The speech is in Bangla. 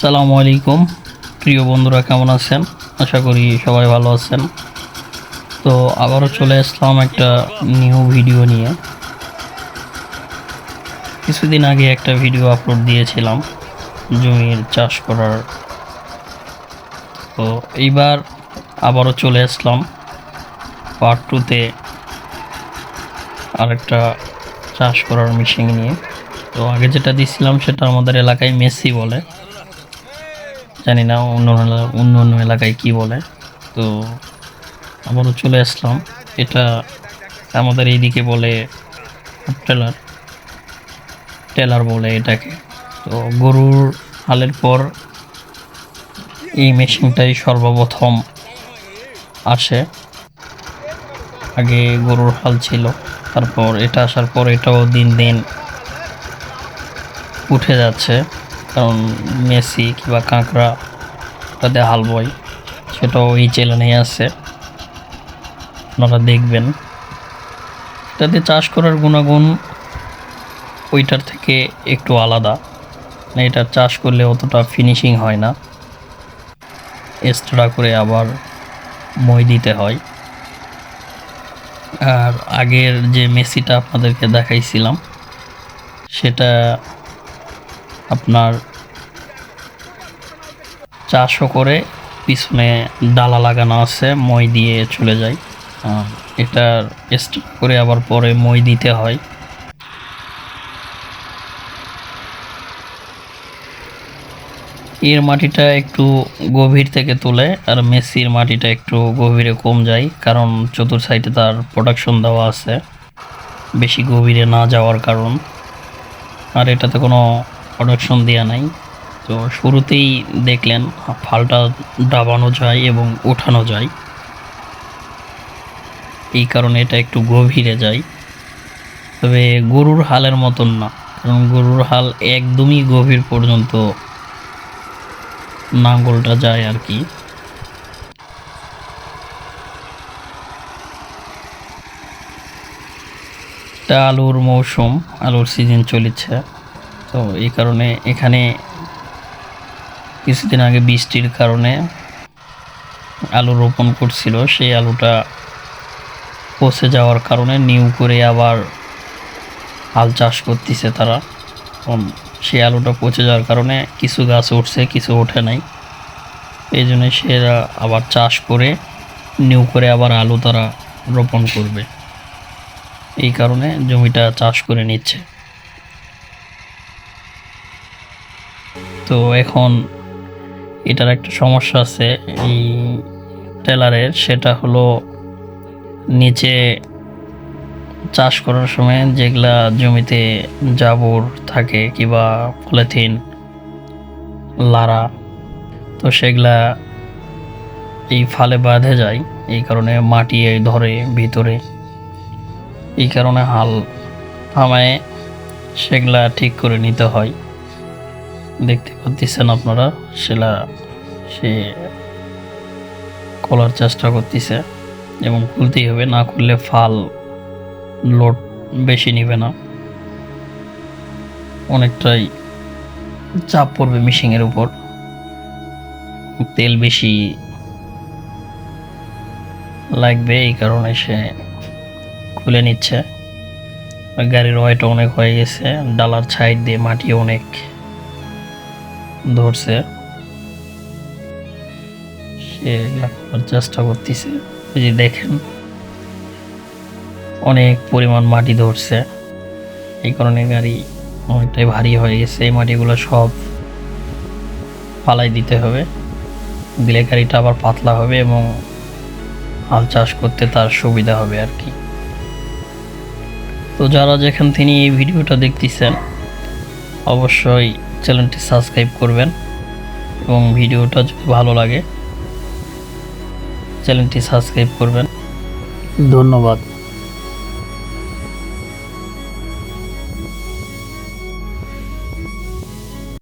সালামু আলাইকুম। প্রিয় বন্ধুরা, কেমন আছেন? আশা করি সবাই ভালো আছেন। তো আবারও চলে আসলাম একটা নিউ ভিডিও নিয়ে। কিছুদিন আগে একটা ভিডিও আপলোড দিয়েছিলাম, জমির চাষ করার। তো এইবার আবারও চলে আসলাম পার্ট টুতে আরেকটা চাষ করার মেশিন নিয়ে। তো আগে যেটা দিছিলাম সেটা আমাদের এলাকায় মেসি বলে। জানি না অন্য অন্য অন্য এলাকায় কি বলে। তো আবারও চলে আসলাম। এটা আমাদের এইদিকে বলে টেলার টেলার বলে এটাকে। তো গরুর হালের পর এই মেশিনটাই সর্বপ্রথম আসে। আগে গরুর হাল ছিল, তারপর এটা আসার পর এটাও দিন দিন উঠে যাচ্ছে। কারণ মেসি কিংবা কাঁকড়া তাতে হাল বয়, সেটাও এই চ্যানেলেই আছে। আপনারা দেখবেন। এটাতে চাষ করার গুণাগুণ ওইটার থেকে একটু আলাদা। মানে এটা চাষ করলে অতটা ফিনিশিং হয় না। এক্সট্রা করে আবার মই দিতে হয়। আর আগের যে মেসিটা আপনাদেরকে দেখাইছিলাম, সেটা আপনার চাষও করে, পিছনে ডালা লাগানো আছে, মই দিয়ে চলে যায় এটার স্টার্ট করে আবার পরে মই দিতে হয়। এর মাটিটা একটু গভীর থেকে তোলে, আর মেসির মাটিটা একটু গভীরে কম যায়, কারণ চতুর সাইডে তার প্রোডাকশন দেওয়া আছে। বেশি গভীরে না যাওয়ার কারণ। আর এটাতে কোনো প্রোডাকশন দেওয়া নাই। তো শুরুতেই দেখলেন ফালটা ডাবানো যায় এবং ওঠানো যায়। এই কারণে এটা একটু গভীরে যায়। তবে গরুর হালের মতন না, কারণ গরুর হাল একদমই গভীর পর্যন্ত নাঙ্গলটা যায় আর কি। এটা আলুর মৌসুম, আলুর সিজন চলেছে। তো এই কারণে এখানে কিছুদিন আগে বৃষ্টির কারণে আলু রোপণ করছিল। সেই আলুটা পচে যাওয়ার কারণে নিউ করে আবার আল চাষ করতেছে তারা। সেই আলুটা পচে যাওয়ার কারণে কিছু গাছ উঠছে, কিছু ওঠে নাই। এই জন্য সেরা আবার চাষ করে, নিউ করে আবার আলু তারা রোপণ করবে। এই কারণে জমিটা চাষ করে নিচ্ছে। তো এখন এটার একটা সমস্যা আছে, এই টেলারের। সেটা হলো নিচে চাষ করার সময় যেগুলা জমিতে জাবর থাকে কিংবা পলিথিন, লারা, তো সেগুলা এই ফালে বাঁধে যায়, এই কারণে মাটি ধরে ভিতরে। এই কারণে হাল থামায়, সেগুলা ঠিক করে নিতে হয়। দেখতে পাচ্ছেন আপনারা সেটা সে খোলার চেষ্টা করতেছে এবং খুলতেই হবে, না খুললে ফাল লোড বেশি নিবে না। অনেকটাই চাপ পড়বে মিশিংয়ের উপর। তেল বেশি লাগবে, এই কারণে সে খুলে নিচ্ছে। গাড়ির ওয়েট অনেক হয়ে গেছে, ডালার সাইড দিয়ে মাটি অনেক ধরছে। সে এগুলা চেষ্টা করতেছে। যে দেখেন, অনেক পরিমাণ মাটি ধরছে। এই কারণে গাড়ি অনেকটাই ভারী হয়ে গেছে। এই মাটিগুলো সব পালাই দিতে হবে। দিলে গাড়িটা আবার পাতলা হবে এবং হাল চাষ করতে তার সুবিধা হবে আর কি। তো যারা যেখান থেকে এই ভিডিওটা দেখতেছেন, অবশ্যই চ্যানেলটি সাবস্ক্রাইব করবেন এবং ভিডিওটা যদি ভালো লাগে চ্যানেলটি সাবস্ক্রাইব করবেন। ধন্যবাদ।